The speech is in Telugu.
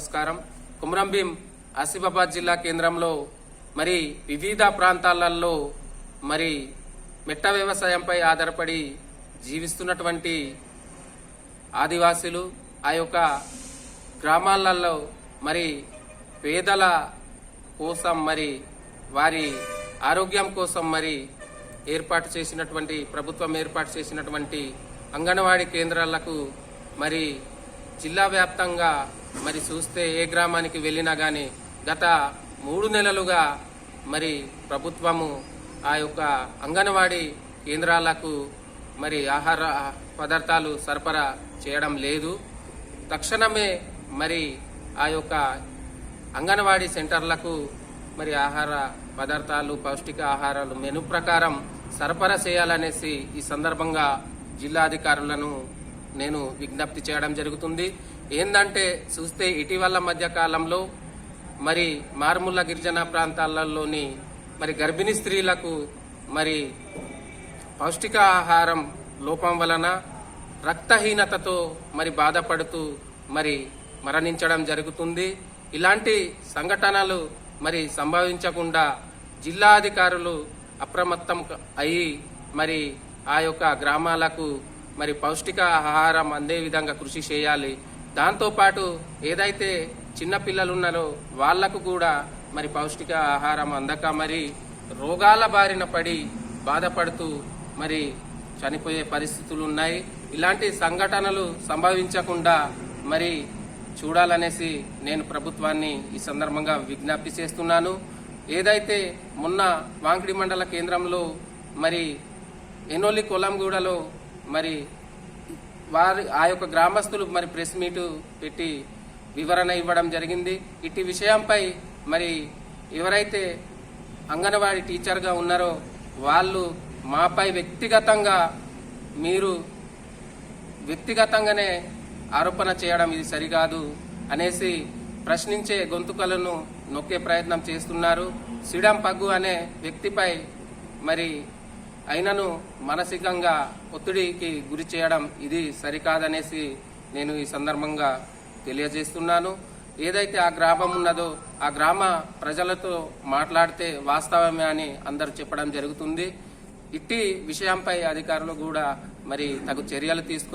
నమస్కారం. కుమ్రంభీం ఆసిఫాబాద్ జిల్లా కేంద్రంలో మరి వివిధ ప్రాంతాలలో మరి మెట్ట వ్యవసాయంపై ఆధారపడి జీవిస్తున్నటువంటి ఆదివాసీలు ఆ యొక్క గ్రామాలలో మరి పేదల కోసం మరి వారి ఆరోగ్యం కోసం మరి ఏర్పాటు చేసినటువంటి ప్రభుత్వం ఏర్పాటు చేసినటువంటి అంగన్వాడీ కేంద్రాలకు మరి జిల్లా వ్యాప్తంగా మరి చూస్తే ఏ గ్రామానికి వెళ్ళినా కానీ గత మూడు నెలలుగా మరి ప్రభుత్వము ఆ యొక్క అంగన్వాడీ కేంద్రాలకు మరి ఆహార పదార్థాలు సరఫరా చేయడం లేదు. తక్షణమే మరి ఆ యొక్క అంగన్వాడీ సెంటర్లకు మరి ఆహార పదార్థాలు పౌష్టిక ఆహారాలు మెను ప్రకారం సరఫరా చేయాలనేసి ఈ సందర్భంగా జిల్లాధికారులను నేను విజ్ఞప్తి చేయడం జరుగుతుంది. ఏందంటే చూస్తే ఇటీవల మధ్య కాలంలో మరి మారుమూల గిరిజన ప్రాంతాలలోని మరి గర్భిణీ స్త్రీలకు మరి పౌష్టికాహారం లోపం వలన రక్తహీనతతో మరి బాధపడుతూ మరి మరణించడం జరుగుతుంది. ఇలాంటి సంఘటనలు మరి సంభవించకుండా జిల్లా అధికారులు అప్రమత్తం అయి మరి ఆ యొక్క గ్రామాలకు మరి పౌష్టిక ఆహారం అందే విధంగా కృషి చేయాలి. దాంతోపాటు ఏదైతే చిన్న పిల్లలు ఉన్నారో వాళ్ళకు కూడా మరి పౌష్టిక ఆహారం అందక మరి రోగాల బారిన పడి బాధపడుతూ మరి చనిపోయే పరిస్థితులు ఉన్నాయి ఇలాంటి సంఘటనలు సంభవించకుండా మరి చూడాలనేసి నేను ప్రభుత్వాన్ని ఈ సందర్భంగా విజ్ఞప్తి చేస్తున్నాను. ఏదైతే మొన్న వాంకిడి మండల కేంద్రంలో మరి ఎనోలి కొలంగూడలో మరి వారి ఆ యొక్క గ్రామస్తులు మరి ప్రెస్ మీటు పెట్టి వివరణ ఇవ్వడం జరిగింది. ఇట్టి విషయంపై మరి ఎవరైతే అంగన్వాడీ టీచర్గా ఉన్నారో వాళ్ళు మాపై వ్యక్తిగతంగా మీరు వ్యక్తిగతంగానే ఆరోపణ చేయడం ఇది సరికాదు అనేసి ప్రశ్నించే గొంతుకలను నొక్కే ప్రయత్నం చేస్తున్నారు. సిడం పగ్గు అనే వ్యక్తిపై మరి అయినను మానసికంగా ఒత్తిడికి గురి చేయడం ఇది సరికాదనేసి నేను ఈ సందర్భంగా తెలియజేస్తున్నాను. ఏదైతే ఆ గ్రామం ఉన్నదో ఆ గ్రామ ప్రజలతో మాట్లాడితే వాస్తవమే అని అందరూ చెప్పడం జరుగుతుంది. ఇట్టి విషయంపై అధికారులు కూడా మరి తగు చర్యలు తీసుకో